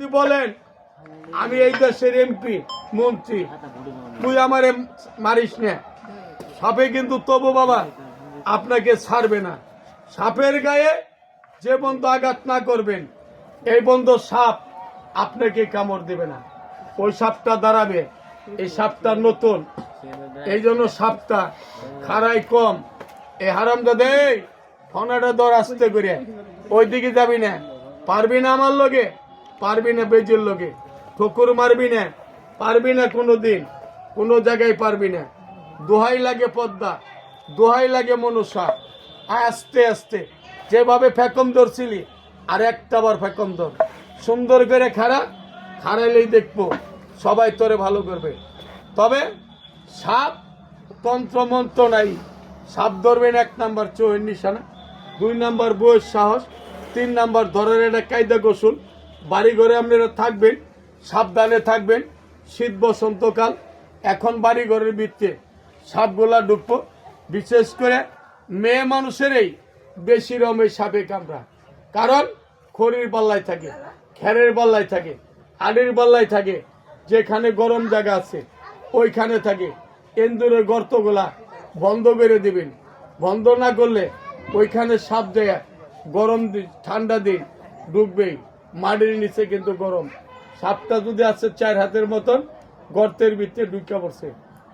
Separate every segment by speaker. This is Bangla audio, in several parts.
Speaker 1: যদি বলেন, আমি এই দেশের এমপি, মন্ত্রী। তুই আমার মারিস না। সাপে কিন্তু তবু বাবা, আপনাকে ছাড়বে না। সাপের গায়ে যে বন্ধু আঘাত না করবেন, এই বন্ধু সাপ আপনাকে কামড় দেবে না। ওই সাপটা দাঁড়াবে, এই সাপটা নতুন। এই জন্য সাপটা খাড়াই কম। এই হারাম দাদে ফোনাটা দর আসতে করে। ওই দিকে যাবি না। পারবি না আমার লগে? পারবি না বেজের লোকে? ঠকুর মারবি না, পারবি না কোনো দিন কোনো জায়গায় পারবি না। দোহাই লাগে পদ্মা, দোহাই লাগে মনুষা আস্তে আস্তে। যেভাবে ফেকম ধরছিলি, আর একটা বার ফেকম ধর। সুন্দর করে খাড়া, খাড়াইলেই দেখব সবাই তোরে ভালো করবে। তবে সাপ তন্ত্রমন্ত্র নাই। সাপ ধরবেন এক নাম্বার চোহের নিশানা, দুই নাম্বার বয়স সাহস, তিন নাম্বার ধরার একটা কায়দা গোসল বাড়ি ঘরে আপনারা থাকবেন, সাবধানে থাকবেন। শীত বসন্তকাল, এখন বাড়ি ঘরের ভিত্তে সাপগুলা ঢুকবো বিশেষ করে মেয়ে মানুষেরই বেশি রমে সাপে কামড়া কারণ খড়ির পাল্লায় থাকে, খেরের পাল্লায় থাকে, আড়ির পাল্লায় থাকে, যেখানে গরম জায়গা আছে, ওইখানে থাকে। এন্দুরের গর্তগুলা বন্ধ করে দিবেন। বন্ধ না করলে ওইখানে সাপ দেয়া গরম দিন ঠান্ডা দিন ডুববেই। মাটির নিচে কিন্তু গরম। সাপটা যদি আছে চার হাতের মতন, গর্তের ভিতরে ঢুকে পড়ছে।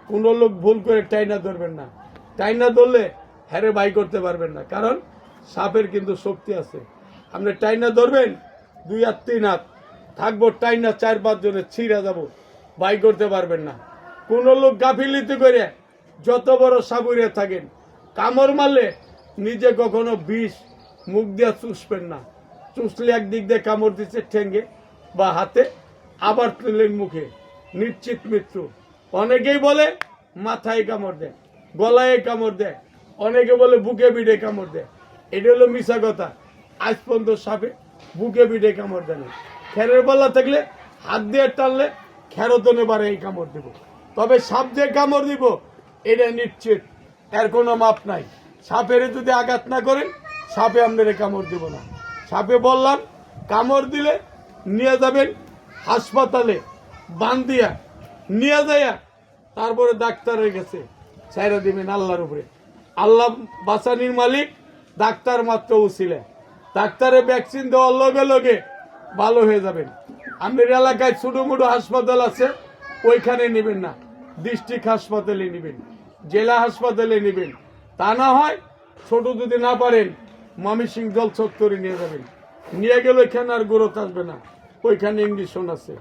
Speaker 1: কোনো লোক ভুল করে টাইনা ধরবেন না। টাইনা ধরলে হ্যারে বাই করতে পারবেন না। কারণ সাপের কিন্তু শক্তি আছে। আপনি টাইনা ধরবেন, দুই হাত, তিন হাত, থাকব টাইনা চার, পাঁচ জনে ছিঁড়া যাব, বাই করতে পারবেন না। কোনো লোক গাফিলিতি করে যত বড় সাবুরে থাকেন, কামড় মারলে নিজে কখনো বিষ, মুখ দিয়ে চুষবেন না। চুষলে একদিক দিয়ে কামড় দিচ্ছে ঠেঙ্গে বা হাতে, আবার তুললেন মুখে। নিশ্চিত মৃত্যু। অনেকেই বলে মাথায় কামড় দেয়, গলায় কামড় দেয়। অনেকে বলে বুকে বিড়ে কামড় দেয়। এটা হলো মিশা কথা আজ পর্যন্ত সাপে বুকে বিড়ে কামড় দেয় না খেরের পাল্লা থাকলে হাত দিয়ে টানলে খেরতনে বারে এই কামড় দেব। তবে সাপ দিয়ে কামড় দিব, এটা নিশ্চিত। এর কোনো মাপ নাই। সাপের যদি আঘাত না করেন, সাপে আপনার কামড় দিব না। সাপে বললাম, কামড় দিলে নিয়ে যাবেন হাসপাতালে বান্দিয়া নিয়ে যাইয়া তারপরে ডাক্তারের কাছে ছাইরা দিবেন আল্লাহর উপরে। আল্লাহ বাসানির মালিক, ডাক্তার মাত্র উচিলে ডাক্তারে ভ্যাকসিন দেওয়ার লগে লগে ভালো হয়ে যাবেন। আমাদের এলাকায় ছোটো মোটো হাসপাতাল আছে, ওইখানে নেবেন না। ডিস্ট্রিক্ট হাসপাতালে নেবেন, জেলা হাসপাতালে নেবেন। তা না হয় ছোট যদি না পারেন ময়মনসিং জল চত্বরে নিয়ে যাবেন। নিয়ে গেলে এখানে আর গ্রোথ আসবে না। ওইখানে ইঞ্জেকশন আছে।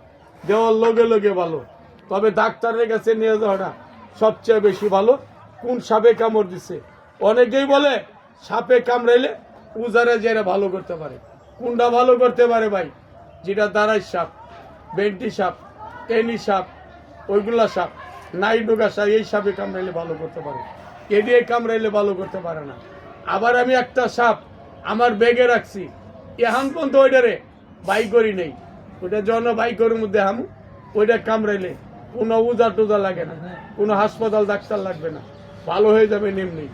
Speaker 1: দেওয়ার লগে লগে ভালো। তবে ডাক্তারের কাছে নিয়ে যাওয়াটা সবচেয়ে বেশি ভালো। কোন সাপে কামড় দিছে? অনেকেই বলে, সাপে কামড়াইলে উজারে জেরে ভালো করতে পারে। কোনটা ভালো করতে পারে ভাই? যেটা দাঁড়াই সাপ, বেন্টি সাপ টেনি সাপ, ওইগুলা সাপ। নাই ডোগা সাপ, এই সাপে কামড়াইলে ভালো করতে পারে। এডিয়ে কামড়াইলে ভালো করতে পারে না। আবার আমি একটা সাপ আমার ব্যাগে রাখছি। এখন পর্যন্ত ওইটারে বাই করি নেই। ওটা জন বাইকের মধ্যে হামু ওইটা কামড়াইলে কোনো উজা টুজা লাগে না, কোনো হাসপাতাল, ডাক্তার লাগবে না। ভালো হয়ে যাবে এমনি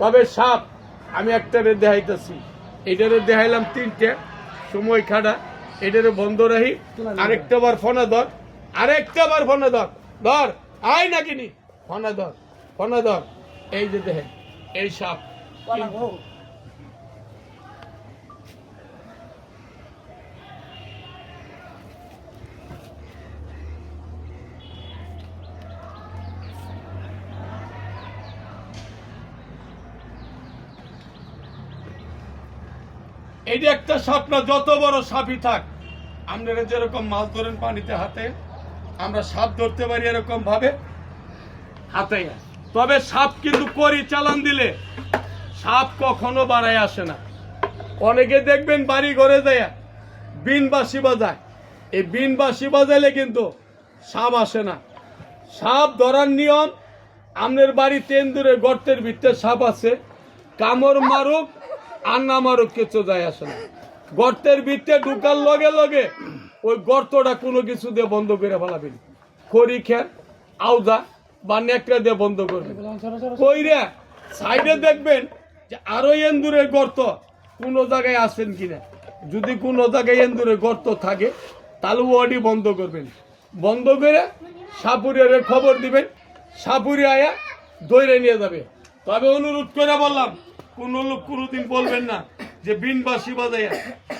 Speaker 1: তবে সাপ আমি একটারে দেখাইতেছি। এটারে দেখাইলাম তিনটে, সময় খাটা এটারে বন্ধ রাখি। আরেকটা বার ফোনে ধর। আরেকটা বার ফোনে ধর। ধর, আয় না কিনি ফোনে ধর ফোনে ধর। এই যে দেখেন, এই সাপ। এইটা একটা স্বপ্ন যত বড় সাপই থাক আপনারা যেরকম মাছ ধরেন পানিতে হাতে আমরা সাপ ধরতে পারি এরকম ভাবে হাতে। তবে সাপ কিন্তু করি চালান দিলে সাপ কখনো বাড়ায় আসে না। অনেকে দেখবেন বাড়ি ঘরে যায়, বিন বাসি বাজায়। এই বিন বাসি বাজাইলে কিন্তু সাপ আসে না। সাপ ধরার নিয়ম, আপনার বাড়ি তেন্দুরে গর্তের ভিতরে সাপ আছে, কামড় মারুক আর না মারুক, কিছু যায় আসে না। গর্তের ভিতরে ঢুকার লগে লগে ওই গর্তটা কোনো কিছু দিয়ে বন্ধ করে ফেলাবেন খড়ি খের আউদা বা নেকড়া দিয়ে বন্ধ করবেন কইরা, সাইডে দেখবেন যে আরও এন্দুরের গর্ত কোনো জায়গায় আসেন কিনা? যদি কোনো জায়গায় এন্দুরের গর্ত থাকে, তাহলে ওয়ার্ডই বন্ধ করবেন। বন্ধ করে সাপুরিয়ারে খবর দিবেন, সাপুরিয়া দৈরে নিয়ে যাবে। তবে অনুরোধ করে বললাম, কোন লোক কোনোদিন বলবেন না যে বিনবাসী বাদে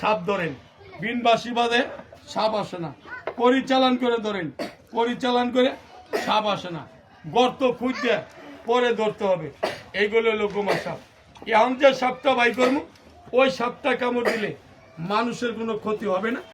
Speaker 1: সাপ ধরেন। বিনবাসী বাদে সাপ আসে না। পরিচালন করে ধরেন। পরিচালন করে সাপ আসে না। গর্ত খুঁজতে পরে ধরতে হবে। এইগুলো হলো গোমা সাপ। এখন যে সপ্তাহ বাই করব ওই সপ্তাহ কামড় দিলে মানুষের কোনো ক্ষতি হবে না?